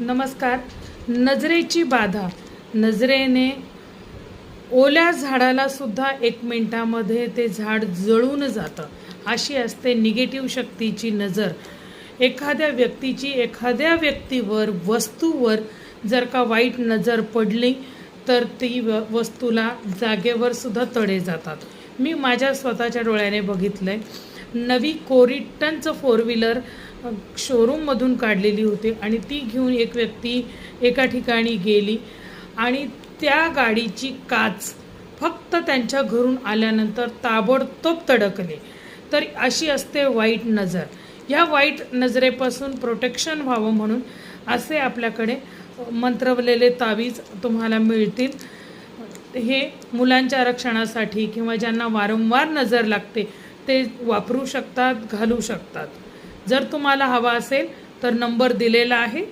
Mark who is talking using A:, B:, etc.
A: नमस्कार. नजरेची बाधा. नजरेने ओल्या झाडाला सुद्धा एक मिनटामध्ये ते झाड जळून जातं. अशी असते निगेटिव्ह शक्तीची नजर. एखाद्या व्यक्तीची एखाद्या व्यक्तीवर वस्तूवर जर का वाईट नजर पडली तर ती व वस्तूला जागेवर सुद्धा तडे जातात. मी माझ्या स्वतःच्या डोळ्याने बघितलं आहे नवी कोरिटनचं फोर व्हीलर शोरूममधून काढलेली होती आणि ती घेऊन एक व्यक्ती एका ठिकाणी गेली. आणि त्या गाडीची काच फक्त त्यांच्या घरून आल्यानंतर ताबडतोब तडकले. तर अशी असते वाईट नजर. ह्या वाईट नजरेपासून प्रोटेक्शन व्हावं म्हणून असे आपल्याकडे मंत्रवलेले तावीज तुम्हाला मिळतील. हे मुलांच्या आरक्षणासाठी किंवा ज्यांना वारंवार नजर लागते ते वापरू शकतात घालू शकतात. जर तुम्हाला हवा असेल तर नंबर दिलेला आहे.